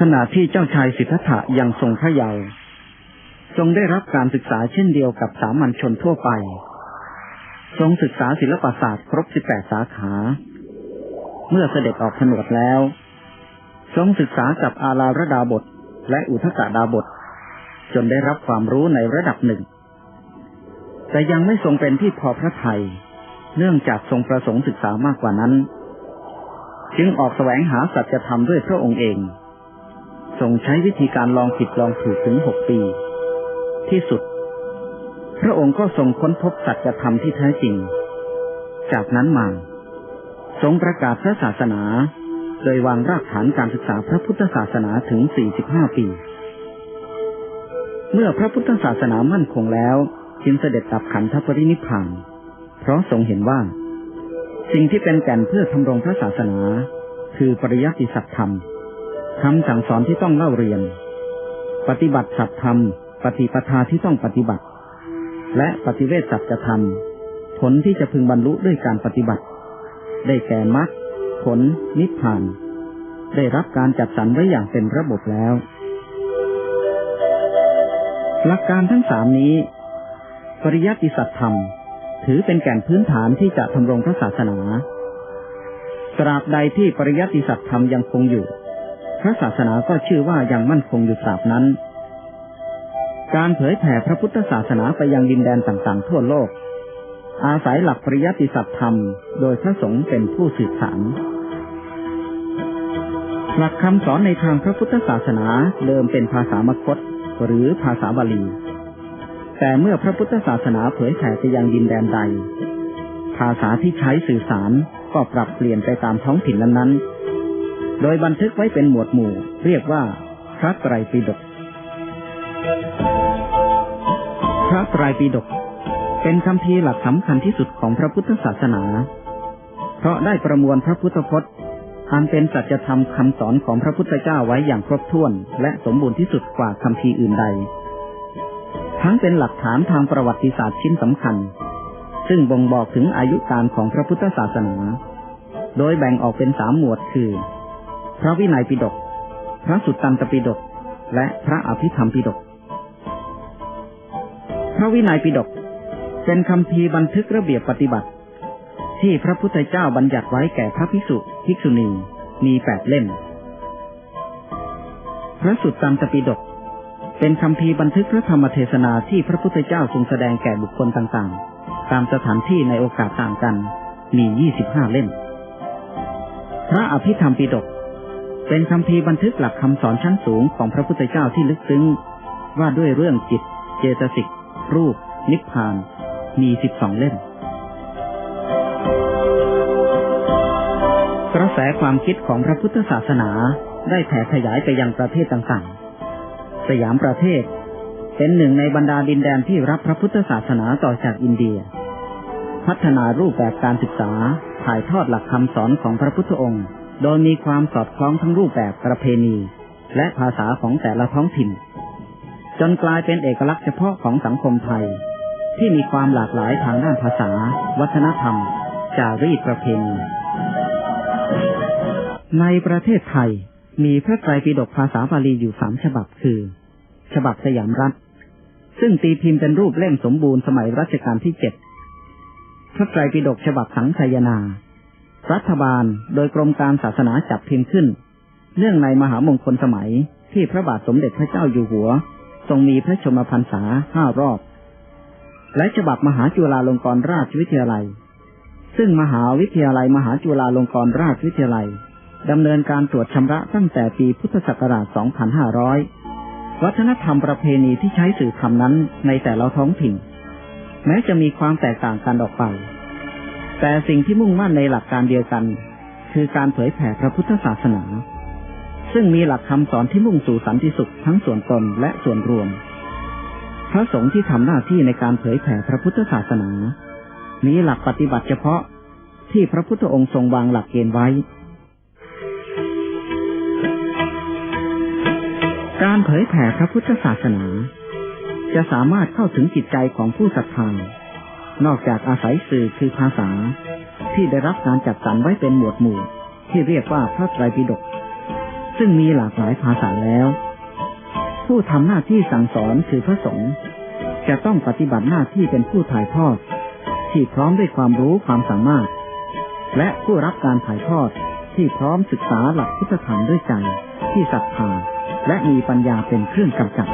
ขณะที่เจ้าชายสิทธัตถะยังทรงพระเยาว์ทรงได้รับการศึกษาเช่นเดียวกับสามัญชนทั่วไป ทรงศึกษาศิลปศาสตร์ครบ 18 สาขา เมื่อเสด็จออกผนวดแล้ว ทรงศึกษากับอาลาระดาบทและอุทกดาบท จนได้รับความรู้ในระดับหนึ่ง แต่ยังไม่ทรงเป็นที่พอพระทัยเนื่องจากทรงประสงค์ศึกษามากกว่านั้น จึงออกแสวงหาสัจธรรมด้วยพระองค์เอง ทรงใช้วิธีการลองผิดลองถูกถึงหกปี ที่สุด พระองค์ก็ทรงค้นพบสัจธรรมที่แท้จริง จากนั้นมาทรงประกาศพระศาสนา โดยวางรากฐานการศึกษาพระพุทธศาสนาถึง 45 ปี เมื่อพระพุทธศาสนามั่นคงแล้วจึงเสด็จดับขันธปรินิพพาน เพราะทรงเห็นว่า สิ่งที่เป็นแก่นเพื่อทำรงพระศาสนา คือปริยัติสัจธรรม คำสั่งสอนที่ต้องเล่าเรียน ปฏิบัติสัจธรรม ปฏิปทาที่ต้องปฏิบัติ และปฏิเวทสัจธรรม ผลที่จะพึงบรรลุด้วยการปฏิบัติ ได้แก่มรรคผลนิพพาน ได้รับการจัดสรรไว้อย่างเป็นระบบแล้ว หลักการทั้งสามนี้ ปริยัติสัจธรรม ถือเป็นแก่นพื้นฐานที่จะทำรงพระศาสนาตราบใดที่ปริยัติสัจธรรมยังคงอยู่ ระศาสนาก็ชื่อว่ายังมั่นคงอยู่ตราบนั้น การเผยแผ่พระพุทธศาสนาไปยังดินแดนต่างๆ ทั่วโลก อาศัยหลักปริยัติสัจธรรม โดยพระสงฆ์เป็นผู้สืบสานหลักคำสอนในทางพระพุทธศาสนาเดิมเป็นภาษามคต หรือภาษาบาลี แต่เมื่อพระพุทธศาสนาเผยแผ่ไปยังดินแดนใด ภาษาที่ใช้สื่อสารก็ปรับเปลี่ยนไปตามท้องถิ่นนั้นๆ โดยบันทึกไว้เป็นหมวดหมู่ เรียกว่า พระไตรปิฎก พระไตรปิฎกเป็นคำพีหลักสำคัญที่สุดของพระพุทธศาสนา เพราะได้ประมวลพระพุทธพจน์อันเป็นสัจธรรมคำสอนของพระพุทธเจ้าไว้อย่างครบถ้วน และสมบูรณ์ที่สุดกว่าคำพีอื่นใด ทั้งเป็นหลักฐานทางประวัติศาสตร์ชิ้นสำคัญ ซึ่งบ่งบอกถึงอายุการของพระพุทธศาสนา โดยแบ่งออกเป็นสามหมวดคือ พระวินัยปิฎกพระสุตตันตปิฎกและพระอภิธรรมปิฎกพระวินัยปิฎกเป็นคำพีบันทึกระเบียบปฏิบัติ ที่พระพุทธเจ้าบัญญัติไว้แก่พระภิกษุภิกษุณีมีแปดเล่ม พระสุตตันตปิฎกเป็นคำพีบันทึกพระธรรมเทศนาที่พระพุทธเจ้าทรงแสดงแก่บุคคลต่างๆ ตามสถานที่ในโอกาสต่างกัน มียี่สิบห้าเล่ม พระอภิธรรมปิฎก เป็นคำพีบันทึกหลักคำสอนชั้นสูงของพระพุทธเจ้าที่ลึกซึ้ง ว่าด้วยเรื่องจิต เจตสิก รูป นิพพาน มีสิบสองเล่ม กระแสความคิดของพระพุทธศาสนาได้แผ่ขยายไปยังประเทศต่างๆ สยามประเทศ เป็นหนึ่งในบรรดาดินแดนที่รับพระพุทธศาสนาต่อจากอินเดีย พัฒนารูปแบบการศึกษาถ่ายทอดหลักคำสอนของพระพุทธองค์ โดยมีความสอดคล้องทั้งรูปแบบประเพณี และภาษาของแต่ละท้องถิ่น จนกลายเป็นเอกลักษณ์เฉพาะของสังคมไทย ที่มีความหลากหลายทางด้านภาษา วัฒนธรรม จารีตประเพณีในประเทศไทยมีพระไตรปิฎกภาษาบาลีอยู่สามฉบับคือ ฉบับสยามรัฐ ซึ่งตีพิมพ์เป็นรูปเล่มสมบูรณ์สมัยรัชกาลที่เจ็ดพระไตรปิฎกฉบับสังขยนา รัฐบาลโดยกรมการศาสนาจับพิมพ์ขึ้น เนื่องในมหามงคลสมัยที่พระบาทสมเด็จพระเจ้าอยู่หัว ทรงมีพระชมพรรษาห้ารอบ และฉบับมหาจุฬาลงกรณราชวิทยาลัย ซึ่งมหาวิทยาลัยมหาจุฬาลงกรณราชวิทยาลัยดำเนินการตรวจชำระตั้งแต่ปีพุทธศักราช 2500 วัฒนธรรมประเพณีที่ใช้สื่อคำนั้นในแต่ละท้องถิ่น แม้จะมีความแตกต่างกันออกไป แต่สิ่งที่มุ่งมั่นในหลักการเดียวกัน คือการเผยแผ่พระพุทธศาสนา ซึ่งมีหลักคำสอนที่มุ่งสู่สันติสุขทั้งส่วนตนและส่วนรวม พระสงฆ์ที่ทำหน้าที่ในการเผยแผ่พระพุทธศาสนา มีหลักปฏิบัติเฉพาะที่พระพุทธองค์ทรงวางหลักเกณฑ์ไว้ การเผยแผ่พระพุทธศาสนา จะสามารถเข้าถึงจิตใจของผู้ศรัทธา นอกจากอาศัยสื่อคือภาษา ที่ได้รับการจัดสรรไว้เป็นหมวดหมู่ ที่เรียกว่าพระไตรปิฎกซึ่งมีหลากหลายภาษาแล้ว ผู้ทำหน้าที่สั่งสอนคือพระสงฆ์จะต้องปฏิบัติหน้าที่เป็นผู้ถ่ายทอด ที่พร้อมด้วยความรู้ความสามารถ และผู้รับการถ่ายทอดที่พร้อมศึกษาหลักพุทธธรรมด้วยใจที่ศรัทธาและมีปัญญาเป็นเครื่องกำกับ